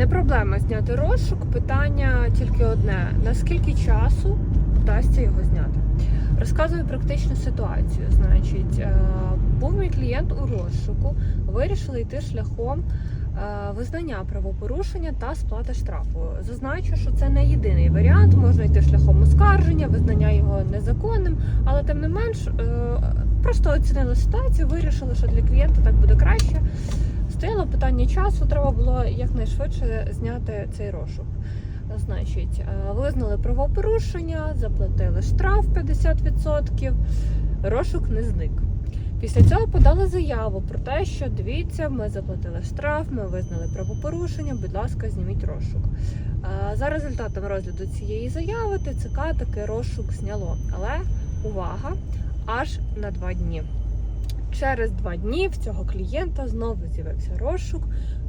Не проблема зняти розшук. Питання тільки одне: наскільки часу вдасться його зняти? Розказую практичну ситуацію. Значить, е, був мій клієнт у розшуку, вирішили йти шляхом е, визнання правопорушення та сплати штрафу. Зазначу, що це не єдиний варіант. Можна йти шляхом оскарження, визнання його незаконним, але тим не менш е, просто оцінили ситуацію, вирішили, що для клієнта так буде краще. Стояло питання часу, треба було якнайшвидше зняти цей розшук. Значить, е, визнали правопорушення, заплатили штраф 50%, розшук не зник. Після цього подали заяву про те, що дивіться, ми заплатили штраф, ми визнали правопорушення, будь ласка, зніміть розшук. Е, За результатом розгляду цієї заяви ТЦК таки розшук зняло. Але увага! Аж на два дні. Через два дні в цього клієнта знову з'явився розшук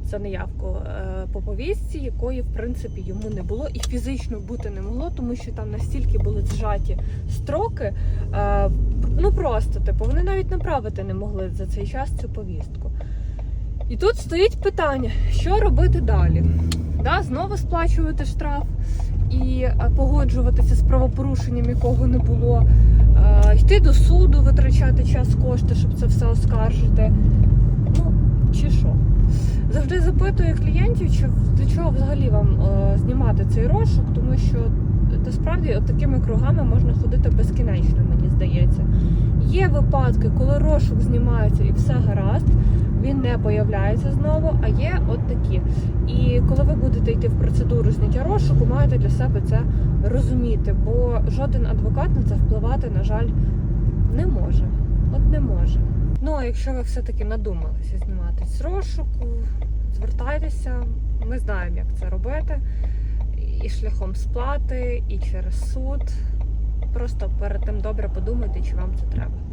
за неявку е, по повістці, якої в принципі йому не було і фізично бути не могло, тому що там настільки були зжаті строки. е, Ну просто типу, вони навіть направити не могли за цей час цю повістку. І тут стоїть питання, що робити далі? Да, знову сплачувати штраф і е, погоджуватися з правопорушенням, якого не було, йти до суду, витрачати час, кошти, щоб це все оскаржити. Ну, чи що? Завжди запитую клієнтів, чи для чого взагалі вам е, знімати цей розшук, тому що насправді от такими кругами можна ходити безкінечно, мені здається. Є випадки, коли розшук знімається і все гаразд, він не появляється знову, а є от такі. І коли ви будете йти в процедуру зняття розшуку, маєте для себе це розуміти, бо жоден адвокат на це впливати, на жаль, не може. От не може. Ну, а якщо ви все-таки надумалися знімати з розшуку, звертайтеся, ми знаємо, як це робити. І шляхом сплати, і через суд. Просто перед тим добре подумайте, чи вам це треба.